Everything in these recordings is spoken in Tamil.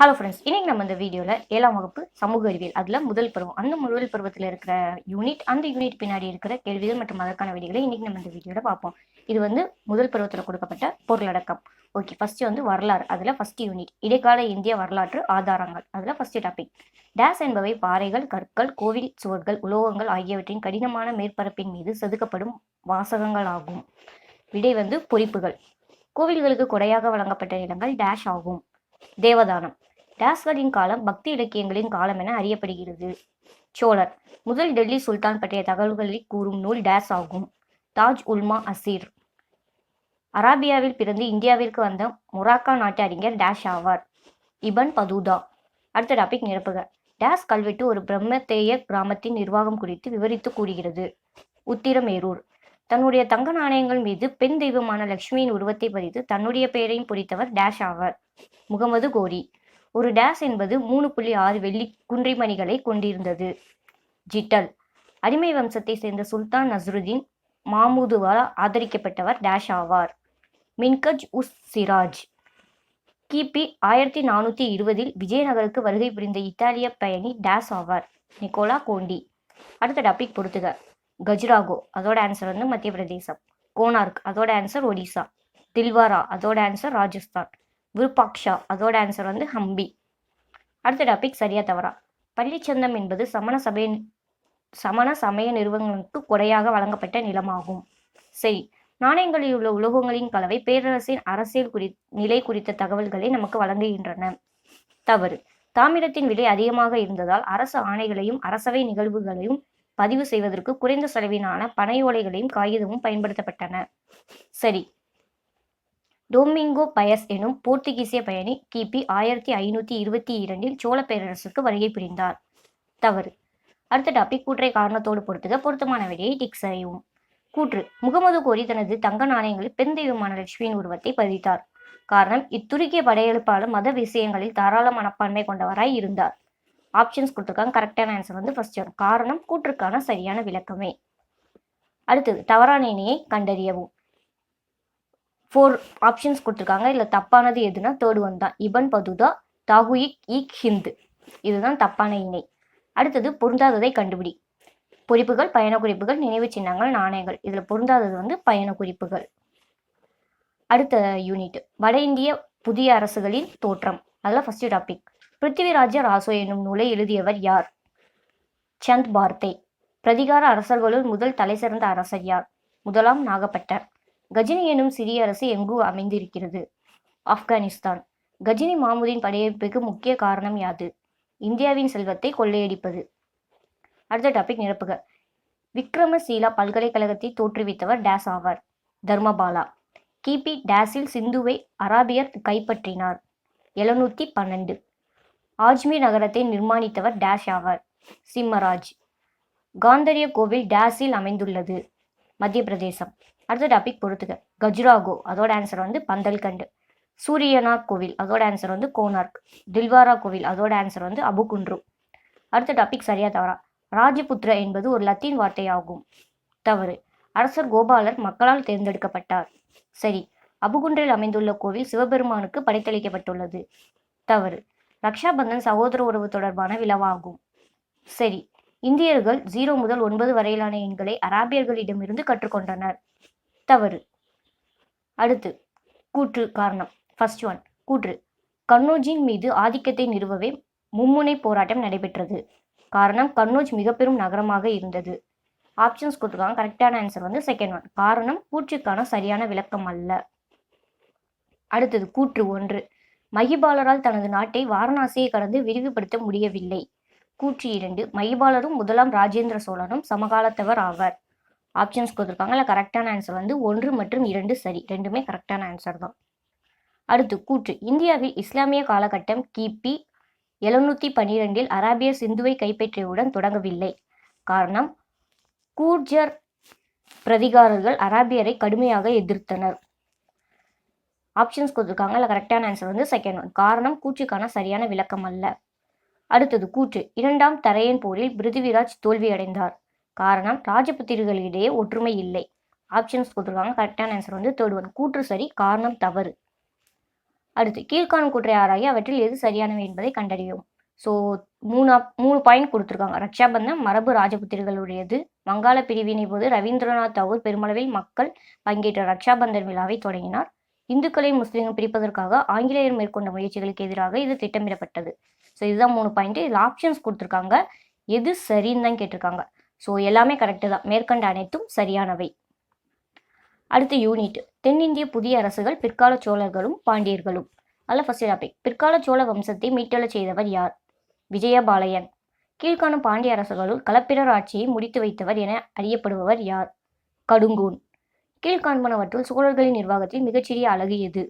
ஹலோ ஃப்ரெண்ட்ஸ் இன்றைக்கி நம்ம இந்த வீடியோவில் ஏழாம் வகுப்பு சமூக அறிவியல் அதில் முதல் பருவம் அந்த முதல் பருவத்தில் இருக்கிற யூனிட் அந்த யூனிட் பின்னாடி இருக்கிற கேள்விகள் மற்றும் அதற்கான விதிகளை இன்றைக்கி நம்ம இந்த வீடியோவில் பார்ப்போம். இது வந்து முதல் பருவத்தில் கொடுக்கப்பட்ட பொருளடக்கம். ஓகே ஃபஸ்ட்டு வந்து வரலாறு அதில் ஃபர்ஸ்ட் யூனிட் இடைக்கால இந்திய வரலாற்று ஆதாரங்கள் அதில் ஃபஸ்ட்டு டாபிக் டேஸ் என்பவை பாறைகள் கற்கள் கோவில் சுவர்கள் உலோகங்கள் ஆகியவற்றின் கடினமான மேற்பரப்பின் மீது செதுக்கப்படும் வாசகங்கள் ஆகும். விடை வந்து பொறிப்புகள். கோவில்களுக்கு கொடையாக வழங்கப்பட்ட நிலங்கள் டேஷ் ஆகும். தேவதானம். டேஸ்களின் காலம் பக்தி இலக்கியங்களின் காலம் என அறியப்படுகிறது. சோழர் முதல் டெல்லி சுல்தான் பற்றிய தகவல்களை கூறும் நூல் டேஸ் ஆகும். தாஜ் உல்மா அசீர். அராபியாவில் பிறந்து இந்தியாவிற்கு வந்த மொராக்கா நாட்டு அறிஞர் டேஷ் ஆவார். Ibn Battuta. அடுத்த டாபிக் நிரப்புக. டேஸ் கல்வெட்டு ஒரு பிரம்மத்தேய கிராமத்தின் நிர்வாகம் குறித்து விவரித்து கூறுகிறது. உத்திரமேரூர். தன்னுடைய தங்க நாணயங்கள் மீது பெண் தெய்வமான லட்சுமியின் உருவத்தை பதித்து தன்னுடைய பெயரையும் பொறித்தவர் டேஷ் ஆவார். முகமது கோரி. ஒரு டேஸ் என்பது மூணு புள்ளி ஆறு வெள்ளி குன்றிமணிகளை கொண்டிருந்தது. ஜிட்டல். அடிமை வம்சத்தை சேர்ந்த சுல்தான் நஸ்ருதீன் மாமூதுவால் ஆதரிக்கப்பட்டவர் டேஷ் ஆவார். மின்கஜ் உஸ் சிராஜ். கிபி ஆயிரத்தி நானூற்றி இருபதில் விஜயநகருக்கு வருகை புரிந்த இத்தாலிய பயணி டேஸ் ஆவார். Niccolo Conti. அடுத்த டாபிக் பொறுத்துக. கஜ்ராகோ. அதோட ஆன்சர் வந்து மத்திய பிரதேசம் கோனார்க். அதோட ஆன்சர் ஒடிசா. தில்வாரா. அதோட ஆன்சர் ராஜஸ்தான். விருபாக்ஷா அதோட ஆன்சர் வந்து ஹம்பி. அடுத்த டாபிக் சரியா தவறா. பள்ளிச்சந்தம் என்பது சமண சபை சமண சமய நிறுவனங்களுக்கு கொடையாக வழங்கப்பட்ட நிலமாகும். சரி. நாணயங்களில் உள்ள உலோகங்களின் கலவை பேரரசின் அரசியல் குறி நிலை குறித்த தகவல்களை நமக்கு வழங்குகின்றன. தவறு. தாமிரத்தின் விலை அதிகமாக இருந்ததால் அரசு ஆணைகளையும் அரசவை நிகழ்வுகளையும் பதிவு செய்வதற்கு குறைந்த செலவிலான பனை ஓலைகளையும் காகிதமும் பயன்படுத்தப்பட்டன. சரி. டோமிங்கோ பயஸ் எனும் போர்த்துகீசிய பயணி கிபி ஆயிரத்தி ஐநூற்றி இருபத்தி இரண்டில் சோழ பேரரசுக்கு வருகை புரிந்தார். தவறு. அடுத்த டாபிக் கூற்றை காரணத்தோடு பொறுத்துக. பொருத்தமான விடையை டிக் செய்யவும் கூற்று. முகமது கோரி தனது தங்க நாணயங்களில் பெண் தெய்வமான லட்சுமியின் உருவத்தை பதித்தார். காரணம் இத்துருக்கிய படையெடுப்பாளர் மத விஷயங்களில் தாராள மனப்பான்மை கொண்டவராய் இருந்தார். ஆப்ஷன்ஸ் கொடுத்துருக்காங்க. கரெக்டான ஆன்சர் வந்து ஃபர்ஸ்ட் ஒன் காரணம் கூற்றுக்கான சரியான விளக்கமே. அடுத்தது தவறான இணையை கண்டறியவும். ஃபோர் ஆப்ஷன்ஸ் கொடுத்துருக்காங்க. இதில் தப்பானது எதுனா தேர்ட் ஒன் தான். இபன் பதுதா தாகுயிக் ஈக் ஹிந்து இதுதான் தப்பான இணை. அடுத்தது பொருந்தாததை கண்டுபிடி. குறிப்புகள் பயண குறிப்புகள் நினைவு சின்னங்கள் நாணயங்கள். இதில் பொருந்தாதது வந்து பயண குறிப்புகள் அடுத்த யூனிட் வட இந்திய புதிய அரசுகளின் தோற்றம். அதில் ஃபர்ஸ்ட் டாபிக் பிருத்திவிராஜ ராசோ என்னும் நூலை எழுதியவர் யார்? சந்த் பார்த்தே. பிரதிகார அரசர்களுள் முதல் தலை சிறந்த அரசர் யார்? முதலாம் நாகப்பட்டர். கஜினி எனும் சிறிய அரசு எங்கு அமைந்திருக்கிறது? ஆப்கானிஸ்தான். கஜினி மாமுதின் படையெடுப்புக்கு முக்கிய காரணம் யாது? இந்தியாவின் செல்வத்தை கொள்ளையடிப்பது. அடுத்த டாபிக் நிரப்புக. விக்ரமசீலா பல்கலைக்கழகத்தை தோற்றுவித்தவர் டேஸ் ஆவார். தர்மபாலா. கிபி டேஸில் சிந்துவை அராபியர் கைப்பற்றினார். எழுநூத்தி பன்னெண்டு. ஆஜ்மீர் நகரத்தை நிர்மாணித்தவர் டேஷ் ஆவார். சிம்மராஜ். காந்தரிய கோவில் டேஸில் அமைந்துள்ளது. மத்திய பிரதேசம். அடுத்த டாபிக் பொறுத்துக கஜுராகோ அதோட ஆன்சர் வந்து பந்தல்கண்டு. சூரியனார் கோவில் அதோட ஆன்சர் வந்து கோனார்க் தில்வாரா கோவில் அதோட ஆன்சர் வந்து அபுகுன்று. அடுத்த டாபிக் சரியா தவறா. ராஜபுத்ர என்பது ஒரு லத்தீன் வார்த்தையாகும். தவறு. அரசர் கோபாலர் மக்களால் தேர்ந்தெடுக்கப்பட்டார். சரி. அபுகுன்றில் அமைந்துள்ள கோவில் சிவபெருமானுக்கு படைத்தளிக்கப்பட்டுள்ளது. தவறு. ரக்ஷாபந்தன் சகோதர உறவு தொடர்பான விழாவாகும். சரி. இந்தியர்கள் ஜீரோ முதல் ஒன்பது வரையிலான எண்களை அராபியர்களிடமிருந்து கற்றுக்கொண்டனர். தவறு. அடுத்து கூற்று காரணம். ஃபர்ஸ்ட் ஒன் கூற்று. கன்னோஜின் மீது ஆதிக்கத்தை நிறுவவே மும்முனை போராட்டம் நடைபெற்றது. காரணம் கன்னோஜ் மிக பெரும் நகரமாக இருந்தது. ஆப்ஷன்ஸ் கொடுத்துருக்காங்க. கரெக்டான ஆன்சர் வந்து செகண்ட் ஒன் காரணம் கூற்றுக்கான சரியான விளக்கம் அல்ல. அடுத்தது கூற்று ஒன்று. மகிபாலரால் தனது நாட்டை வாரணாசியை கடந்து விரிவுபடுத்த முடியவில்லை. கூற்று இரண்டு மைபாலரும் முதலாம் ராஜேந்திர சோழனும் சமகாலத்தவர் ஆவார். ஆப்ஷன்ஸ் கொடுத்துருக்காங்கல்ல கரெக்டான ஆன்சர் வந்து ஒன்று மற்றும் இரண்டு சரி. ரெண்டுமே கரெக்டான ஆன்சர் தான். அடுத்து கூற்று. இந்தியாவில் இஸ்லாமிய காலகட்டம் கிபி எழுநூத்தி பன்னிரெண்டில் அராபிய சிந்துவை கைப்பற்றியவுடன் தொடங்கவில்லை. காரணம் கூர்ஜர் பிரதிகாரர்கள் அராபியரை கடுமையாக எதிர்த்தனர். ஆப்ஷன்ஸ் கொடுத்துருக்காங்க. இல்லை கரெக்டான ஆன்சர் வந்து செகண்ட் ஒன் காரணம் கூற்றுக்கான சரியான விளக்கம் அல்ல. அடுத்தது கூற்று. இரண்டாம் தரையன் போரில் பிருத்திவிராஜ் தோல்வியடைந்தார். காரணம் ராஜபுத்திரிகளிடையே ஒற்றுமை இல்லை. ஆப்ஷன்ஸ் கொடுத்துருக்காங்க. கரெக்டான ஆன்சர் வந்து தேர்ட் ஒன் கூற்று சரி காரணம் தவறு. அடுத்து கீழ்காணும் கூற்றை ஆராயி அவற்றில் எது சரியானவை என்பதை கண்டறியும் ஸோ மூணு மூணு பாயிண்ட் கொடுத்துருக்காங்க. ரக்ஷாபந்தன் மரபு ராஜபுத்திரிகளுடையது வங்காள பிரிவினை போது ரவீந்திரநாத் தாகூர் பெருமளவில் மக்கள் பங்கேற்ற ரக்ஷாபந்தன் விழாவை தொடங்கினார். இந்துக்களையும் முஸ்லீம்கள் பிரிப்பதற்காக ஆங்கிலேயர் மேற்கொண்ட முயற்சிகளுக்கு எதிராக இது திட்டமிடப்பட்டது. ஸோ இதுதான் மூணு பாயிண்ட் இதில் ஆப்ஷன்ஸ் கொடுத்துருக்காங்க. எது சரின்னு தான் கேட்டிருக்காங்க. ஸோ எல்லாமே கரெக்டு தான். மேற்கண்ட அனைத்தும் சரியானவை. அடுத்த யூனிட் தென்னிந்திய புதிய அரசுகள் பிற்கால சோழர்களும் பாண்டியர்களும். அதில் ஃபஸ்ட் டாபிக் பிற்கால சோழ வம்சத்தை மீட்டெழச் செய்தவர் யார்? விஜயபாளையன். கீழ்காணும் பாண்டிய அரசுகளுள் களப்பிரர் ஆட்சியை முடித்து வைத்தவர் என அறியப்படுபவர் யார்? கடுங்கூன். கீழ்காண்பனவற்றுள் சோழர்களின் நிர்வாகத்தில் மிகச்சிறிய அழகு எது?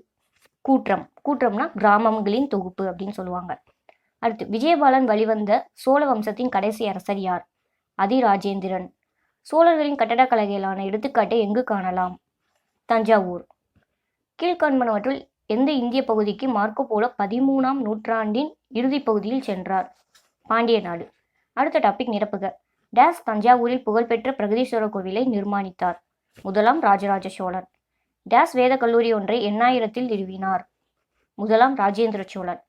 கூற்றம். கூற்றம்னா கிராமங்களின் தொகுப்பு அப்படின்னு சொல்லுவாங்க. அடுத்து விஜயபாலன் வழிவந்த சோழ வம்சத்தின் கடைசி அரசர் யார்? அதிராஜேந்திரன் சோழர்களின் கட்டடக்கலைகளான எடுத்துக்காட்டை எங்கு காணலாம்? தஞ்சாவூர். கீழ்காண்பனவற்றுள் எந்த இந்திய பகுதிக்கு மார்க்கோ போல பதிமூணாம் நூற்றாண்டின் இறுதி பகுதியில் சென்றார்? பாண்டிய நாடு. அடுத்த டாபிக் நிரப்புக. டேஸ் தஞ்சாவூரில் புகழ்பெற்ற பிரகதீஸ்வரர் கோவிலை நிர்மாணித்தார். முதலாம் ராஜராஜ சோழன். டேஸ் வேத கல்லூரி ஒன்றை எண்ணாயிரத்தில் நிறுவினார். முதலாம் ராஜேந்திர சோழன்.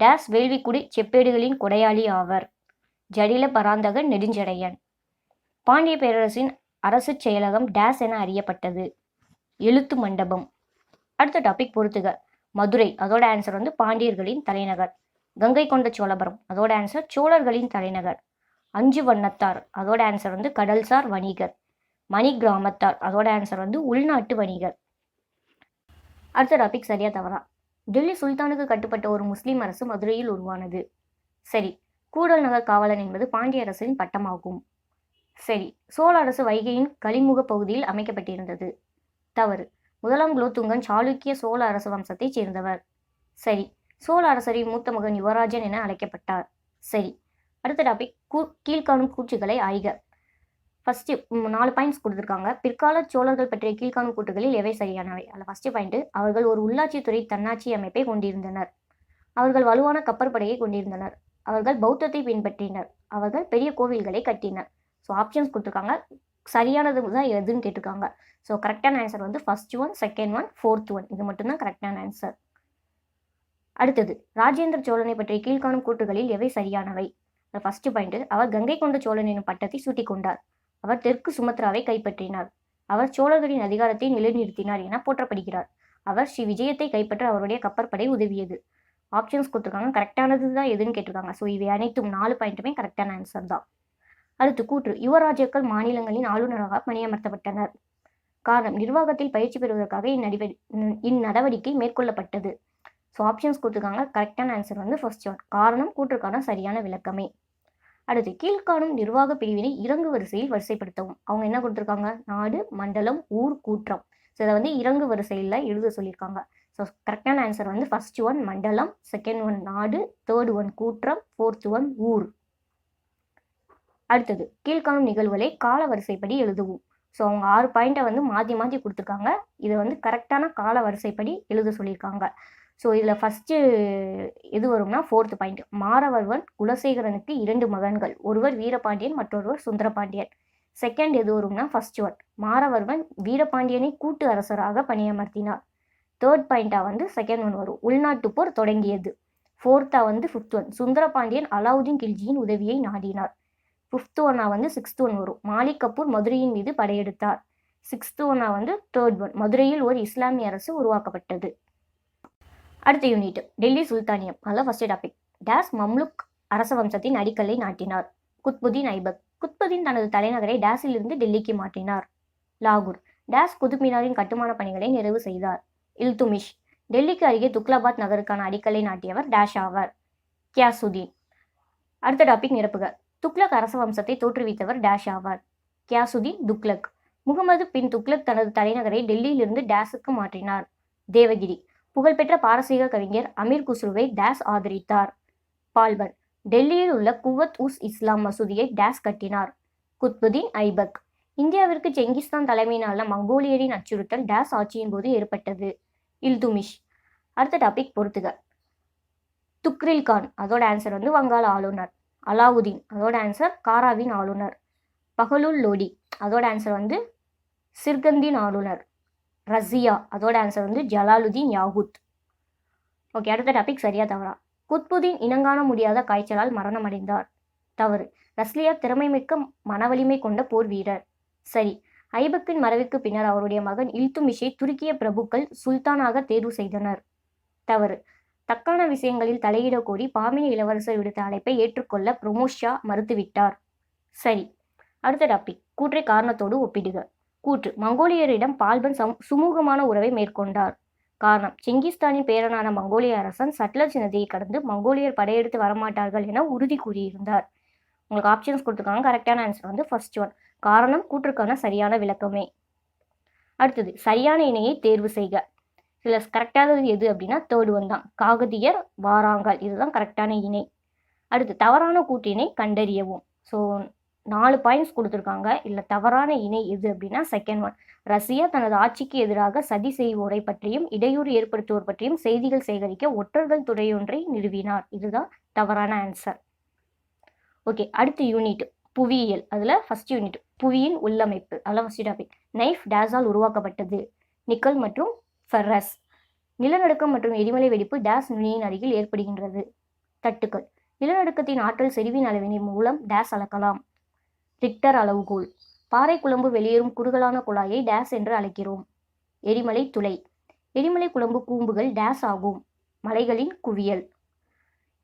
டேஸ் வேள்விக்குடி செப்பேடுகளின் கொடையாளி ஆவர். ஜடில பராந்தகன் நெடுஞ்சடையன். பாண்டிய பேரரசின் அரசு செயலகம் டேஸ் என அறியப்பட்டது. எழுத்து மண்டபம். அடுத்த டாபிக் பொறுத்துக. மதுரை அதோட ஆன்சர் வந்து பாண்டியர்களின் தலைநகர். கங்கை கொண்ட சோழபுரம் அதோட ஆன்சர் சோழர்களின் தலைநகர். அஞ்சு வண்ணத்தார் அதோட ஆன்சர் வந்து கடல்சார் வணிகர். மணி கிராமத்தார் அதோட ஆன்சர் வந்து உள்நாட்டு வணிகர். அடுத்த டாபிக் சரியா தவறா? டெல்லி சுல்தானுக்கு கட்டுப்பட்ட ஒரு முஸ்லீம் அரசு மதுரையில் உருவானது. சரி கூடல் நகர் காவலன் என்பது பாண்டிய அரசின் பட்டமாகும். சரி சோழ அரசு வைகையின் கலிமுக பகுதியில் அமைக்கப்பட்டிருந்தது. தவறு. முதலாம் குலோத்துங்கன் சாளுக்கிய சோழ அரச வம்சத்தைச் சேர்ந்தவர். சரி சோழ அரசரின் மூத்த மகன் யுவராஜன் என அழைக்கப்பட்டார். சரி அடுத்த டாபிக் கீழ்காணும் கூற்றுகளை ஆய்க. ஃபஸ்ட்டு நாலு பாயிண்ட்ஸ் கொடுத்துருக்காங்க. பிற்கால சோழர்கள் பற்றிய கீழ்காணும் கூட்டுகளில் எவை சரியானவை? அதில் ஃபஸ்ட்டு பாயிண்ட்டு அவர்கள் ஒரு உள்ளாட்சித்துறை தன்னாட்சி அமைப்பை கொண்டிருந்தனர். அவர்கள் வலுவான கப்பற்படையை கொண்டிருந்தனர். அவர்கள் பௌத்தத்தை பின்பற்றினர். அவர்கள் பெரிய கோவில்களை கட்டினர். ஸோ ஆப்ஷன்ஸ் கொடுத்துருக்காங்க. சரியானது தான் எதுன்னு கேட்டிருக்காங்க. ஸோ கரெக்டான ஆன்சர் வந்து first one second one fourth one இது மட்டும்தான் கரெக்டான ஆன்சர் அடுத்தது ராஜேந்திர சோழனை பற்றிய கீழ்காணும் கூட்டுகளில் எவை சரியானவை? ஃபஸ்ட்டு பாயிண்ட் அவர் கங்கை கொண்ட சோழன் எனும் பட்டத்தை சூட்டிக் கொண்டார். அவர் தெற்கு சுமத்ராவை கைப்பற்றினார். அவர் சோழர்களின் அதிகாரத்தை நிலைநிறுத்தினார் என போற்றப்படுகிறார். அவர் ஸ்ரீ விஜயத்தை கைப்பற்ற அவருடைய கப்பற்படை உதவியது. ஆப்ஷன்ஸ் கொடுத்துருக்காங்க. கரெக்டானது தான் எதுன்னு கேட்டிருக்காங்க. ஸோ இவை அனைத்தும் நாலு பாயிண்ட்டுமே கரெக்டான ஆன்சர் தான். அடுத்து கூற்று. யுவராஜாக்கள் மாநிலங்களின் ஆளுநராக பணியமர்த்தப்பட்டனர். காரணம் நிர்வாகத்தில் பயிற்சி பெறுவதற்காக இந்நடிவ இந்நடவடிக்கை மேற்கொள்ளப்பட்டது. ஸோ ஆப்ஷன்ஸ் கொடுத்துருக்காங்க. கரெக்டான ஆன்சர் வந்து ஃபர்ஸ்ட் ஒன் காரணம் கூற்றுக்கான சரியான விளக்கமே. அடுத்து கீழ்காணும் நிர்வாக பிரிவினை இறங்கு வரிசையில் வரிசைப்படுத்தவும். அவங்க என்ன கொடுத்துருக்காங்க? நாடு மண்டலம் ஊர் கூற்றம். ஸோ இதை வந்து இறங்கு வரிசையில் எழுத சொல்லியிருக்காங்க. ஸோ கரெக்டான ஆன்சர் வந்து ஃபர்ஸ்ட் ஒன் மண்டலம் செகண்ட் ஒன் நாடு தேர்ட் ஒன் கூற்றம் ஃபோர்த் ஒன் ஊர். அடுத்தது கீழ்காணும் நிகழ்வுகளை கால வரிசைப்படி எழுதுவோம். ஸோ அவங்க ஆறு பாயிண்ட்டை வந்து மாற்றி மாற்றி கொடுத்துருக்காங்க. இதை வந்து கரெக்டான கால வரிசைப்படி எழுத சொல்லியிருக்காங்க. ஸோ இதில் ஃபஸ்ட்டு எது வரும்னா ஃபோர்த் பாயிண்ட் மாரவர்வன் குலசேகரனுக்கு இரண்டு மகன்கள். ஒருவர் வீரபாண்டியன் மற்றொருவர் சுந்தரபாண்டியன். செகண்ட் எது வரும்னா ஃபர்ஸ்ட் ஒன் மாரவர்வன் வீரபாண்டியனை கூட்டு அரசராக பணியமர்த்தினார். தேர்ட் பாயிண்டாக வந்து செகண்ட் ஒன் வரும். உள்நாட்டு போர் தொடங்கியது. ஃபோர்த்தாக வந்து ஃபிஃப்த் ஒன் சுந்தரபாண்டியன் அலாவுதீன் கில்ஜியின் உதவியை நாடினார். ஃபிஃப்த் ஒன்னா வந்து சிக்ஸ்த் ஒன் வரும். மாலிக் கபூர் மதுரையின் மீது படையெடுத்தார். சிக்ஸ்த் ஒன்னா வந்து தேர்ட் ஒன் மதுரையில் ஒரு இஸ்லாமிய அரசு உருவாக்கப்பட்டது. அடுத்த யூனிட் டெல்லி சுல்தானியம். அதில் ஃபர்ஸ்ட் டாபிக் டேஸ் மம்லுக் அரச வம்சத்தின் அடிக்கல்லை நாட்டினார். குத்புதீன் ஐபக். குத்புதீன் தனது தலைநகரை டேஸிலிருந்து டெல்லிக்கு மாற்றினார். லாகூர். டேஸ் குதுப் மினாரின் கட்டுமான பணிகளை நிறைவு செய்தார். இல்துமிஷ். டெல்லிக்கு அருகே துக்லாபாத் நகருக்கான அடிக்கல்லை நாட்டியவர் டேஷ் ஆவார். கியாசுதீன். அடுத்த டாபிக் நிரப்புக. துக்லக் அரச வம்சத்தை தோற்றுவித்தவர் டேஷ் ஆவார். கியாசுதீன் துக்லக். முகமது பின் துக்லக் தனது தலைநகரை டெல்லியிலிருந்து டேஸுக்கு மாற்றினார். தேவகிரி. புகழ்பெற்ற பாரசீக கவிஞர் அமீர் குஸ்ருவை டேஸ் ஆதரித்தார். பால்பன் டெல்லியில் உள்ள குவத் உஸ் இஸ்லாம் மசூதியை டேஸ் கட்டினார். குத்புதீன் ஐபக் இந்தியாவிற்கு செங்கிஸ்தான் தலைமையிலான மங்கோலியரின் அச்சுறுத்தல் டேஸ் ஆட்சியின் போது ஏற்பட்டது. இல்துமிஷ் அடுத்த டாபிக் பொறுத்துக. துக்ரில் கான் அதோட ஆன்சர் வந்து வங்காள ஆளுநர். அலாவுதீன் அதோட ஆன்சர் காராவின் ஆளுநர். பகலுல் லோடி அதோட ஆன்சர் வந்து சிர்கந்தின் ஆளுநர். ரஷ்யா அதோட ஆன்சர் வந்து ஜலாலுதீன் யாகுத். ஓகே அடுத்த டாபிக் சரியா தவறா. குத்புதீன் இனங்காண முடியாத காய்ச்சலால் மரணமடைந்தார். தவறு. ரஸ்லியா திறமைமிக்க மனவலிமை கொண்ட போர் வீரர். சரி. ஐபக்கின் மறைவுக்கு பின்னர் அவருடைய மகன் இல்துமிஷை துருக்கிய பிரபுக்கள் சுல்தானாக தேர்வு செய்தனர். தவறு. தக்கான விஷயங்களில் தலையிட கோரி பாமினி இளவரசர் விடுத்த அழைப்பை ஏற்றுக்கொள்ள ப்ரொமோஷா மறுத்துவிட்டார். சரி. அடுத்த டாபிக் கூற்றை காரணத்தோடு ஒப்பிடுக. கூற்று. மங்கோலியரிடம் பால்பன் சம் சுமூகமான உறவை மேற்கொண்டார். காரணம் செங்கிஸ்தானின் பேரனான மங்கோலிய அரசன் சட்லஜ் நதியை கடந்து மங்கோலியர் படையெடுத்து வரமாட்டார்கள் என உறுதி கூறியிருந்தார். உங்களுக்கு ஆப்ஷன்ஸ் கொடுத்துருக்காங்க. கரெக்டான ஆன்சர் வந்து ஃபர்ஸ்ட் ஒன் காரணம் கூற்றுக்கான சரியான விளக்கமே. அடுத்தது சரியான இணையை தேர்வு செய்க. சில கரெக்டானது எது அப்படின்னா தேர்ட் ஒன் தான். காகதியர் வாராங்கல் இதுதான் கரெக்டான இணை. அடுத்து தவறான கூட்டினை கண்டறியவும். ஸோ நாலு பாயிண்ட்ஸ் கொடுத்துருக்காங்க. இல்லை தவறான இணை எது அப்படின்னா செகண்ட் ஒன் ரஷ்யா தனது ஆட்சிக்கு எதிராக சதி செய்வோரை பற்றியும் இடையூறு ஏற்படுத்துவோர் பற்றியும் செய்திகள் சேகரிக்க ஒற்றர்கள் துறையொன்றை நிறுவினார். இதுதான் தவறான ஆன்சர் ஓகே அடுத்த யூனிட் புவியியல். அதில் ஃபர்ஸ்ட் யூனிட் புவியின் உள்ளமைப்பு. அதில் ஃபஸ்ட் டாபிக் நைஃப் டேஸால் உருவாக்கப்பட்டது. நிக்கல் மற்றும் ஃபெர்ரஸ் நிலநடுக்கம் மற்றும் எரிமலை வெடிப்பு டேஸ் நுனியின் அருகில் ஏற்படுகின்றது. தட்டுக்கள். நிலநடுக்கத்தின் ஆற்றல் செறிவின் அளவினை மூலம் டேஸ் அளக்கலாம். ரிக்டர் அளவுகோல். பாறை குழம்பு வெளியேறும் குறுகலான குழாயை டேஸ் என்று அழைக்கிறோம். எரிமலை துளை. எரிமலை குழம்பு கூம்புகள் டேஸ் ஆகும். மலைகளின் குவியல்.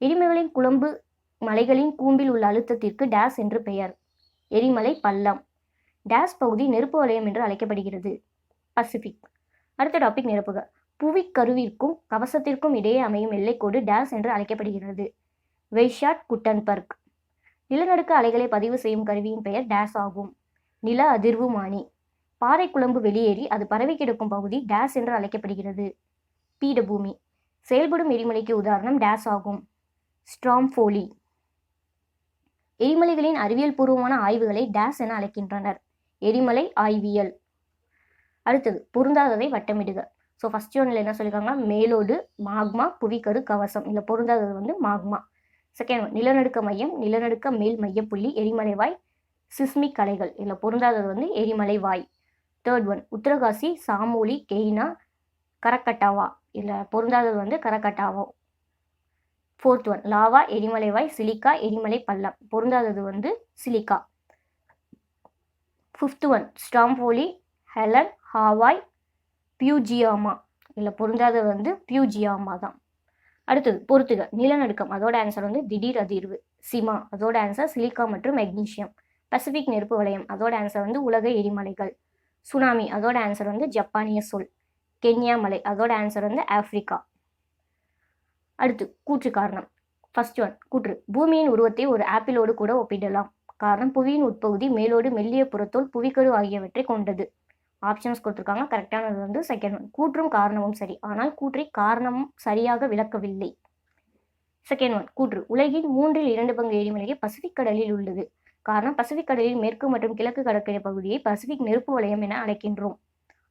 எரிமலைகளின் குழம்பு மலைகளின் கூம்பில் உள்ள அழுத்தத்திற்கு டேஸ் என்று பெயர். எரிமலை பள்ளம். டேஸ் பகுதி நெருப்பு வலயம் என்று அழைக்கப்படுகிறது. பசிபிக். அடுத்த டாபிக் நிரப்புக. புவிக்கருவிற்கும் கவசத்திற்கும் இடையே அமையும் எல்லைக்கோடு டேஸ் என்று அழைக்கப்படுகிறது. Wiechert Gutenberg. நிலநடுக்க அலைகளை பதிவு செய்யும் கருவியின் பெயர் டேஸ் ஆகும். நில அதிர்வுமானி பாறை குழம்பு வெளியேறி அது பரவி கிடக்கும் பகுதி டேஸ் என்று அழைக்கப்படுகிறது. பீடபூமி. செயல்படும் எரிமலைக்கு உதாரணம் டேஸ் ஆகும். ஸ்ட்ராம்ஃபோலி எரிமலைகளின் அறிவியல் பூர்வமான ஆய்வுகளை டேஸ் என அழைக்கின்றனர். எரிமலை ஆய்வியல். அடுத்தது பொருந்தாததை வட்டமிடுக. ஸோ ஃபஸ்ட் ஒன்றில் என்ன சொல்லியிருக்காங்க மேலோடு மாக்மா புவிக்கரு கவசம். இல்லை பொருந்தாதது வந்து மாக்மா செகண்ட் ஒன் நிலநடுக்க மையம் நிலநடுக்க மேல் மையப்புள்ளி எரிமலைவாய் சிஸ்மிக் கலைகள். இதில் பொருந்தாதது வந்து எரிமலை வாய். Third one Uttarkashi Chamoli Koyna Krakatoa. இல்லை பொருந்தாதது வந்து கரக்கட்டாவோ. ஃபோர்த் ஒன் லாவா எரிமலைவாய் சிலிக்கா எரிமலை பள்ளம். பொருந்தாதது வந்து silica. Fifth one Stromboli Helen Hawaii Fujiyama. இல்லை பொருந்தாதது வந்து பியூஜியாமா தான் அடுத்தது பொறுத்துக நிலநடுக்கம் அதோட ஆன்சர் வந்து திடீர் அதிர்வு. சிமா அதோட ஆன்சர் சிலிக்கா மற்றும் மெக்னீஷியம் பசிபிக் நெருப்பு வளையம் அதோட ஆன்சர் வந்து உலக எரிமலைகள். சுனாமி அதோட ஆன்சர் வந்து ஜப்பானிய சொல். கென்யா மலை அதோட ஆன்சர் வந்து ஆப்பிரிக்கா. அடுத்து கூற்று காரணம். ஃபர்ஸ்ட் ஒன் கூற்று. பூமியின் உருவத்தை ஒரு ஆப்பிளோடு கூட ஒப்பிடலாம். காரணம் புவியின் உட்பகுதி மேலோடு மெல்லிய புறத்தோல் புவிக்கரு ஆகியவற்றை கொண்டது. ஆப்ஷன்ஸ் கொடுத்துருக்காங்க. கரெக்டானது வந்து செகண்ட் ஒன் கூற்றும் காரணமும் சரி. ஆனால் கூற்றை காரணமும் சரியாக விளக்கவில்லை. செகண்ட் ஒன் கூற்று. உலகின் மூன்றில் இரண்டு பங்கு எரிமலையை பசிபிக் கடலில் உள்ளது. காரணம் பசிபிக் கடலில் மேற்கு மற்றும் கிழக்கு கடற்கரை பகுதியை பசிபிக் நெருப்பு வலயம் என அழைக்கின்றோம்.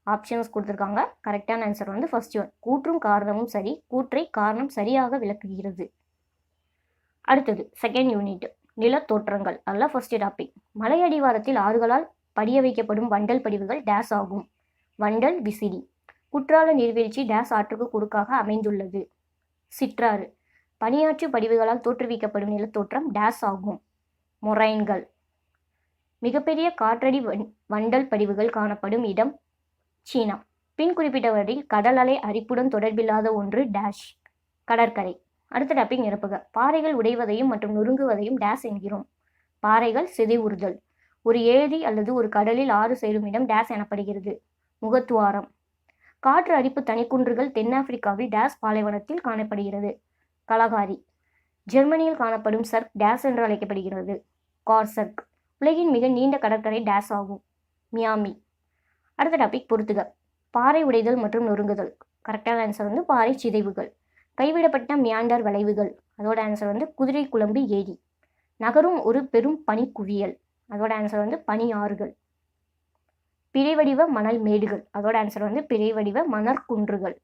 ஆப்ஷன்ஸ் கொடுத்துருக்காங்க. கரெக்டான ஆன்சர் வந்து ஃபர்ஸ்ட் ஒன் கூற்றும் காரணமும் சரி. கூற்றை காரணம் சரியாக விளக்குகிறது. அடுத்தது செகண்ட் யூனிட் நிலத்தோற்றங்கள். அதெல்லாம் ஃபர்ஸ்ட் டாபிக் மலை அடிவாரத்தில் ஆறுகளால் படிய வைக்கப்படும் வண்டல் படிவுகள் டேஸ் ஆகும். வண்டல் விசிறி. குற்றால நீர்வீழ்ச்சி டேஸ் ஆற்றுக்கு குறுக்காக அமைந்துள்ளது. சிற்றாறு. பனியாற்று படிவுகளால் தோற்றுவிக்கப்படும் நிலத்தோற்றம் டேஸ் ஆகும். மொரைன்கள். மிகப்பெரிய காற்றடி வண்டல் படிவுகள் காணப்படும் இடம் சீனா. பின் குறிப்பிட்டவரில் கடல் அலை அரிப்புடன் தொடர்பில்லாத ஒன்று டேஷ் கடற்கரை. அடுத்த டாப்பிக் நிரப்புக. பாறைகள் உடைவதையும் மற்றும் நொறுங்குவதையும் டேஸ் என்கிறோம். பாறைகள் சிதைவுறுதல். ஒரு ஏரி அல்லது ஒரு கடலில் ஆறு சேரும் இடம் டேஸ் எனப்படுகிறது. முகத்துவாரம். காற்று அடிப்பு தனிக்குன்றுகள் தென்னாப்பிரிக்காவில் டேஸ் பாலைவனத்தில் காணப்படுகிறது. கலகாரி. ஜெர்மனியில் காணப்படும் சர்க் டேஸ் என்று அழைக்கப்படுகிறது. கார்சர்க். உலகின் மிக நீண்ட கடற்கரை டேஸ் ஆகும். மியாமி. அடுத்த டாபிக் பொறுத்துக பாறை உடைதல் மற்றும் நொறுங்குதல். கரெக்டான ஆன்சர் வந்து பாறை சிதைவுகள். கைவிடப்பட்ட மியாண்டர் வளைவுகள். அதோட ஆன்சர் வந்து குதிரை குழம்பு ஏரி. நகரும் ஒரு பெரும் பனிக்குவியல். அதோட ஆன்சர் வந்து பனி ஆறுகள் பிறைவடிவ மணல் மேடுகள். அதோட ஆன்சர் வந்து பிறைவடிவ மணற்குன்றுகள்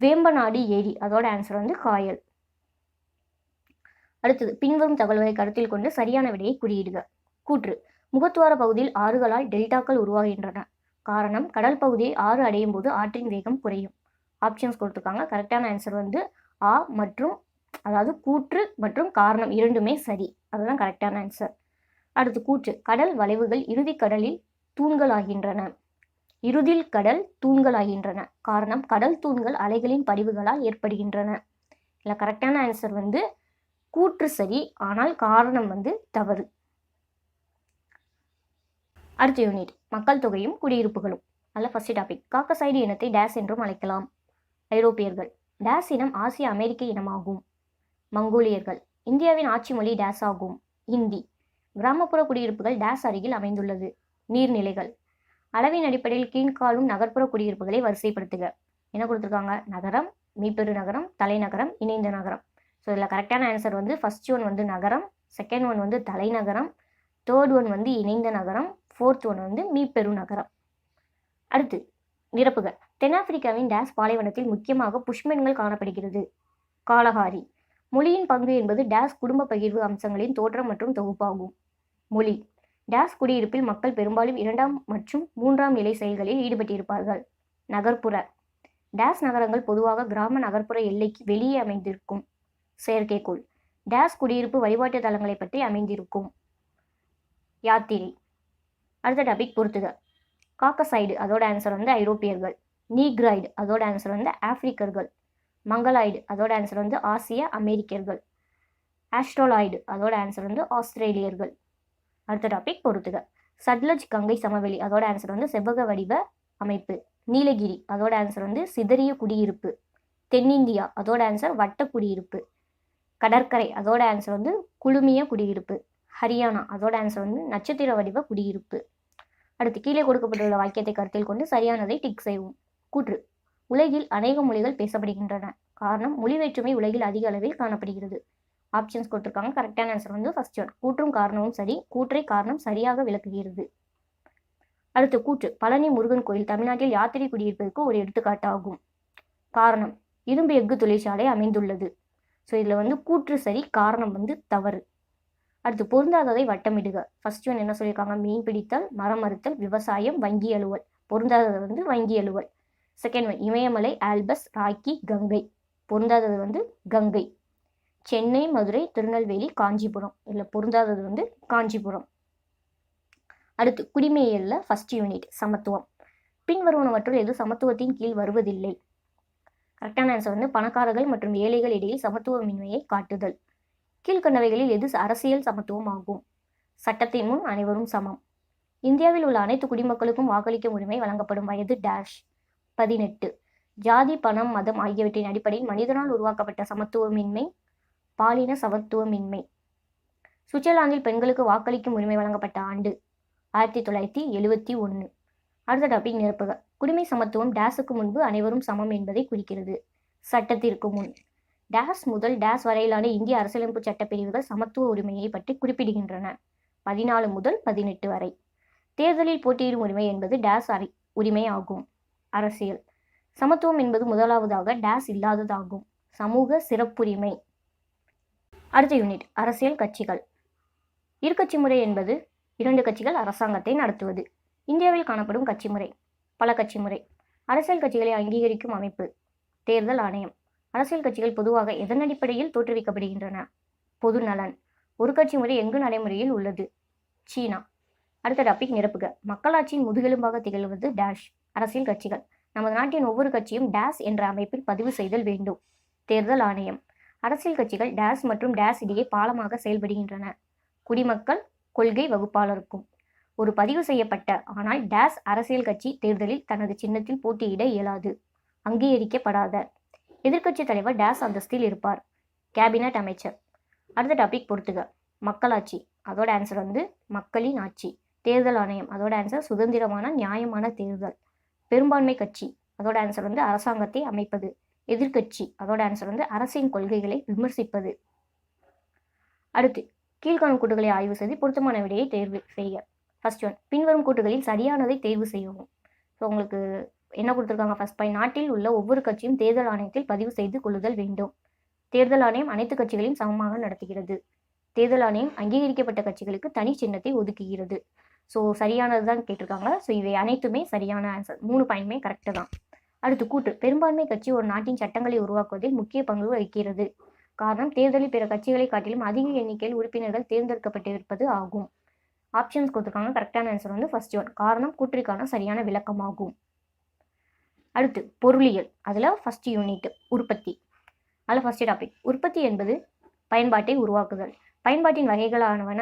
வேம்பநாடு ஏரி. அதோட ஆன்சர் வந்து காயல். அடுத்தது பின்வரும் தகவல்களை கருத்தில் கொண்டு சரியான விடையை குறியிடுக. கூற்று முகத்துவார பகுதியில் ஆறுகளால் டெல்டாக்கள் உருவாகின்றன. காரணம் கடல் பகுதியை ஆறு அடையும் போது ஆற்றின் வேகம் குறையும். ஆப்ஷன்ஸ் கொடுத்துருக்காங்க. கரெக்டான ஆன்சர் வந்து ஆ மற்றும் அதாவது கூற்று மற்றும் காரணம் இரண்டுமே சரி. அதுதான் கரெக்டான ஆன்சர் அடுத்து கூற்று. கடல் வளைவுகள் இறுதி கடலில் தூண்களாகின்றன. இறுதில் கடல் தூண்களாகின்றன. காரணம் கடல் தூண்கள் அலைகளின் படிவுகளால் ஏற்படுகின்றன. இல்லை கரெக்டான ஆன்சர் வந்து கூற்று சரி ஆனால் காரணம் வந்து தவறு. அடுத்த யூனிட் மக்கள் தொகையும் குடியிருப்புகளும். நல்ல ஃபர்ஸ்ட் டாபிக் காக்கசைடு இனத்தை டேஸ் என்றும் அழைக்கலாம். ஐரோப்பியர்கள். டேஸ் இனம் ஆசிய அமெரிக்க இனமாகும். மங்கோலியர்கள். இந்தியாவின் ஆட்சி மொழி டேஸ் ஆகும். இந்தி கிராமப்புற குடியிருப்புகள் டேஸ் அருகில் அமைந்துள்ளது. நீர்நிலைகள். அளவின் அடிப்படையில் கீழ்காலும் நகர்ப்புற குடியிருப்புகளை வரிசைப்படுத்துக. என்ன கொடுத்துருக்காங்க? நகரம் மீப்பெரு நகரம் தலைநகரம் இணைந்த நகரம். ஸோ இதில் கரெக்டான ஆன்சர் வந்து ஃபர்ஸ்ட் ஒன் வந்து நகரம் செகண்ட் ஒன் வந்து தலைநகரம் தேர்ட் ஒன் வந்து இணைந்த நகரம் ஃபோர்த் ஒன் வந்து மீப்பெரு நகரம். அடுத்து நிரப்புகள் தென்னாப்பிரிக்காவின் டேஸ் பாலைவனத்தில் முக்கியமாக புஷ்மென்கள் காணப்படுகிறது. காலஹாரி. மொழியின் பங்கு என்பது டேஸ் குடும்ப பகிர்வு அம்சங்களின் தோற்றம் மற்றும் தொகுப்பாகும். மொழி. டேஸ் குடியிருப்பில் மக்கள் பெரும்பாலும் இரண்டாம் மற்றும் மூன்றாம் நிலை செயல்களில் ஈடுபட்டிருப்பார்கள். நகர்ப்புற. டேஸ் நகரங்கள் பொதுவாக கிராம நகர்ப்புற எல்லைக்கு வெளியே அமைந்திருக்கும். செயற்கைக்கோள். டேஸ் குடியிருப்பு வழிபாட்டு தலங்களை பற்றி அமைந்திருக்கும். யாத்திரை. அடுத்த டாபிக் பொறுத்துக காக்கசைடு அதோட ஆன்சர் வந்து ஐரோப்பியர்கள். நீக்ராய்டு அதோட ஆன்சர் வந்து ஆப்பிரிக்கர்கள். மங்கலாய்டு அதோட ஆன்சர் வந்து ஆசிய அமெரிக்கர்கள். ஆஸ்ட்ரோலாய்டு அதோட ஆன்சர் வந்து ஆஸ்திரேலியர்கள். அடுத்த டாபிக் பொறுத்துக. சட்லஜ் கங்கை சமவெளி அதோட ஆன்சர் வந்து செவ்வக வடிவ அமைப்பு. நீலகிரி அதோட ஆன்சர் வந்து சிதறிய குடியிருப்பு. தென்னிந்தியா அதோட ஆன்சர் வட்ட குடியிருப்பு. கடற்கரை அதோட ஆன்சர் வந்து குழுமிய குடியிருப்பு. ஹரியானா அதோட ஆன்சர் வந்து நட்சத்திர வடிவ குடியிருப்பு. அடுத்து கீழே கொடுக்கப்பட்டுள்ள வாக்கியத்தை கருத்தில் கொண்டு சரியானதை டிக் செய்வோம். கூற்று. உலகில் அநேக மொழிகள் பேசப்படுகின்றன. காரணம் மொழி வேற்றுமை உலகில் அதிக அளவில் காணப்படுகிறது. ஆப்ஷன்ஸ் கொடுத்துருக்காங்க. கரெக்டான ஆன்சர் வந்து ஃபர்ஸ்ட் ஒன் கூற்றும் காரணமும் சரி கூற்றை காரணம் சரியாக விளக்குகிறது. அடுத்து கூற்று. பழனி முருகன் கோயில் தமிழ்நாட்டில் யாத்திரை குடியிருப்பதற்கு ஒரு எடுத்துக்காட்டாகும். காரணம். இரும்பு எஃகு தொழிற்சாலை அமைந்துள்ளது. ஸோ இதில் வந்து கூற்று சரி காரணம் வந்து தவறு. அடுத்து பொருந்தாததை வட்டமிடுக. ஃபர்ஸ்ட் ஒன் என்ன சொல்லியிருக்காங்க? மீன் பிடித்தல் மரம் அறுத்தல் விவசாயம் வங்கி அலுவல். பொருந்தாதது வந்து வங்கி அலுவல். செகண்ட் ஒன் இமயமலை ஆல்பஸ் ராக்கி கங்கை. பொருந்தாதது வந்து கங்கை. சென்னை மதுரை திருநெல்வேலி காஞ்சிபுரம். இதில் பொருந்தாதது வந்து காஞ்சிபுரம். அடுத்து குடிமையல்ல ஃபஸ்ட் யூனிட் சமத்துவம். பின்வருவனவற்றுள் எது சமத்துவத்தின் கீழ் வருவதில்லை. கரெக்டான ஆன்சர் வந்து பணக்காரர்கள் மற்றும் ஏழைகள் இடையில் சமத்துவமின்மையை காட்டுதல். கீழ்கண்டவைகளில் எது அரசியல் சமத்துவம் ஆகும் சட்டத்தின் முன் அனைவரும் சமம். இந்தியாவில் உள்ள அனைத்து குடிமக்களுக்கும் வாக்களிக்கும் உரிமை வழங்கப்படும் வயது டேஷ் பதினெட்டு. ஜாதி பணம் மதம் ஆகியவற்றின் அடிப்படையில் மனிதனால் உருவாக்கப்பட்ட சமத்துவமின்மை பாலின சமத்துவமின்மை. சுவிட்சர்லாந்தில் பெண்களுக்கு வாக்களிக்கும் உரிமை வழங்கப்பட்ட ஆண்டு ஆயிரத்தி தொள்ளாயிரத்தி எழுவத்தி ஒன்று அடுத்த டாபிக் நிரப்புக. குடிமை சமத்துவம் டேஸுக்கு முன்பு அனைவரும் சமம் என்பதை குறிக்கிறது. சட்டத்திற்கு முன். டேஸ் முதல் டேஸ் வரையிலான இந்திய அரசியலமைப்பு சட்டப்பிரிவுகள் சமத்துவ உரிமையை பற்றி குறிப்பிடுகின்றன. பதினாலு முதல் பதினெட்டு வரை. தேர்தலில் போட்டியிடும் உரிமை என்பது டேஸ் அரை உரிமை ஆகும். அரசியல். சமத்துவம் என்பது முதலாவதாக டேஸ் இல்லாததாகும். சமூக சிறப்புரிமை. அடுத்த யூனிட் அரசியல் கட்சிகள். இருகட்சி முறை என்பது இரண்டு கட்சிகள் அரசாங்கத்தை நடத்துவது. இந்தியாவில் காணப்படும் கட்சி முறை பல கட்சி முறை. அரசியல் கட்சிகளை அங்கீகரிக்கும் அமைப்பு தேர்தல் ஆணையம். அரசியல் கட்சிகள் பொதுவாக எதன் அடிப்படையில் தோற்றுவிக்கப்படுகின்றன? பொது நலன். ஒரு கட்சி முறை எங்கு நடைமுறையில் உள்ளது? சீனா. அடுத்த டாபிக் நிரப்புக. மக்களாட்சியின் முதுகெலும்பாக திகழ்வது டேஷ் அரசியல் கட்சிகள். நமது நாட்டின் ஒவ்வொரு கட்சியும் டேஸ் என்ற அமைப்பில் பதிவு செய்தல் வேண்டும். தேர்தல் ஆணையம். அரசியல் கட்சிகள் டேஸ் மற்றும் டேஸ் இடையே பாலமாக செயல்படுகின்றன. குடிமக்கள் கொள்கை வகுப்பாளருக்கும். ஒரு பதிவு செய்யப்பட்ட ஆனால் டேஸ் அரசியல் கட்சி தேர்தலில் தனது சின்னத்தில் போட்டியிட இயலாது. அங்கீகரிக்கப்படாத. எதிர்க்கட்சி தலைவர் டேஸ் அந்தஸ்தில் இருப்பார். கேபினட் அமைச்சர். அடுத்த டாபிக் பொறுத்துக. மக்களாட்சி. அதோட ஆன்சர் வந்து மக்களின் ஆட்சி. தேர்தல் ஆணையம். அதோட ஆன்சர் சுதந்திரமான நியாயமான தேர்தல். பெரும்பான்மை கட்சி. அதோட ஆன்சர் வந்து அரசாங்கத்தை அமைப்பது. எதிர்க்கட்சி. அதோட ஆன்சர் வந்து அரசின் கொள்கைகளை விமர்சிப்பது. அடுத்து கீழ்காணும் கூட்டுகளை ஆய்வு செய்து பொருத்தமான விடையை தேர்வு செய்ய ஃபர்ஸ்ட் ஒன் பின்வரும் கூட்டுகளில் சரியானதை தேர்வு செய்யவும். ஸோ உங்களுக்கு என்ன கொடுத்துருக்காங்க? ஃபர்ஸ்ட் பாயிண்ட் நாட்டில் உள்ள ஒவ்வொரு கட்சியும் தேர்தல் ஆணையத்தில் பதிவு செய்து கொள்ளுதல் வேண்டும். தேர்தல் ஆணையம் அனைத்து கட்சிகளையும் சமமாக நடத்துகிறது. தேர்தல் ஆணையம் அங்கீகரிக்கப்பட்ட கட்சிகளுக்கு தனி சின்னத்தை ஒதுக்குகிறது. ஸோ சரியானது தான் கேட்டிருக்காங்க. ஸோ இவை அனைத்துமே சரியான ஆன்சர் மூணு பாயிண்ட்மே கரெக்டு தான். அடுத்து கூட்டு. பெரும்பான்மை கட்சி ஒரு நாட்டின் சட்டங்களை உருவாக்குவதில் முக்கிய பங்கு வகிக்கிறது. காரணம் தேர்தலில் பிற கட்சிகளை காட்டிலும் அதிக எண்ணிக்கையில் உறுப்பினர்கள் தேர்ந்தெடுக்கப்பட்டிருப்பது ஆகும். ஆப்ஷன்ஸ் கொடுத்துருக்காங்க. கரெக்டான ஆன்சர் வந்து ஃபர்ஸ்ட் ஒன் காரணம் கூற்றிற்கான சரியான விளக்கமாகும். அடுத்து பொருளியல். அதில் ஃபர்ஸ்ட் யூனிட் உற்பத்தி. அதில் ஃபர்ஸ்ட் டாபிக் உற்பத்தி என்பது பயன்பாட்டை உருவாக்குதல். பயன்பாட்டின் வகைகளானவன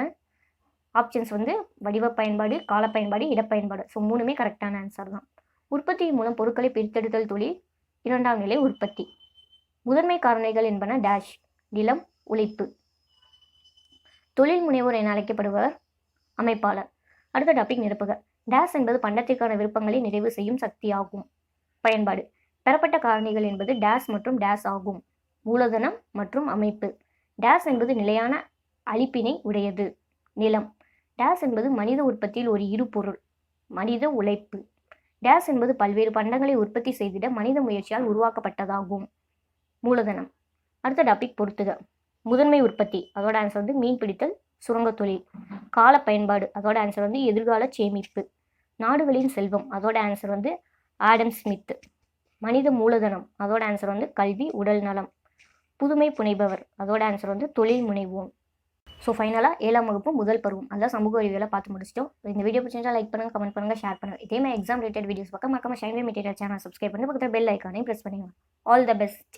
ஆப்ஷன்ஸ் வந்து வடிவ பயன்பாடு கால பயன்பாடு இடப்பயன்பாடு. ஸோ மூணுமே கரெக்டான ஆன்சர் தான். உற்பத்தியின் மூலம் பொருட்களை பிரித்தெடுத்தல் தொழில் இரண்டாம் நிலை உற்பத்தி. முதன்மை காரணிகள் என்பன டேஷ் நிலம் உழைப்பு. தொழில் முனைவோர் என அழைக்கப்படுவர் அமைப்பாளர். அடுத்த டாபிக் நிரப்புக. டேஷ் என்பது பண்டத்திற்கான விருப்பங்களை நிறைவு செய்யும் சக்தியாகும். பயன்பாடு. பெறப்பட்ட காரணிகள் என்பது டேஷ் மற்றும் டேஷ் ஆகும். மூலதனம் மற்றும் அமைப்பு. டேஷ் என்பது நிலையான அழிப்பினை உடையது. நிலம். டேஷ் என்பது மனித உற்பத்தியில் ஒரு இருபொருள். மனித உழைப்பு. டேஸ் என்பது பல்வேறு பண்டங்களை உற்பத்தி செய்திட மனித முயற்சியால் உருவாக்கப்பட்டதாகும். மூலதனம். அடுத்த டாபிக் பொறுத்துக. முதன்மை உற்பத்தி. அதோட ஆன்சர் வந்து மீன் பிடித்தல் சுரங்க தொழில். கால பயன்பாடு. அதோட ஆன்சர் வந்து எதிர்கால சேமிப்பு. நாடுகளின் செல்வம். அதோட ஆன்சர் வந்து ஆடம் ஸ்மித் மனித மூலதனம். அதோட ஆன்சர் வந்து கல்வி உடல் நலம். புதுமை புனைபவர். அதோட ஆன்சர் வந்து தொழில் முனைவோம். ஸோ ஃபைனலாக ஏழாம் வகுப்பு முதல் பருவம். அதான் சமூக அறிவியலை பார்த்து முடிச்சிட்டோம். இந்த வீடியோ பிடிச்சிருந்தா லைக் பண்ணுங்கள் கமெண்ட் பண்ணுங்க ஷேர் பண்ணுங்கள் இதே மாதிரி எக்ஸாம் ரிலேட்டட் வீடியோஸ் பக்கம் மறக்காம ஷைன்வே மெட்டீரியல் சேனல் சப்ஸ்கிரைப் பண்ணி பக்கத்தில் பெல் ஐக்கானையும் ப்ரெஸ் பண்ணிடுங்க ஆல் த பெஸ்ட்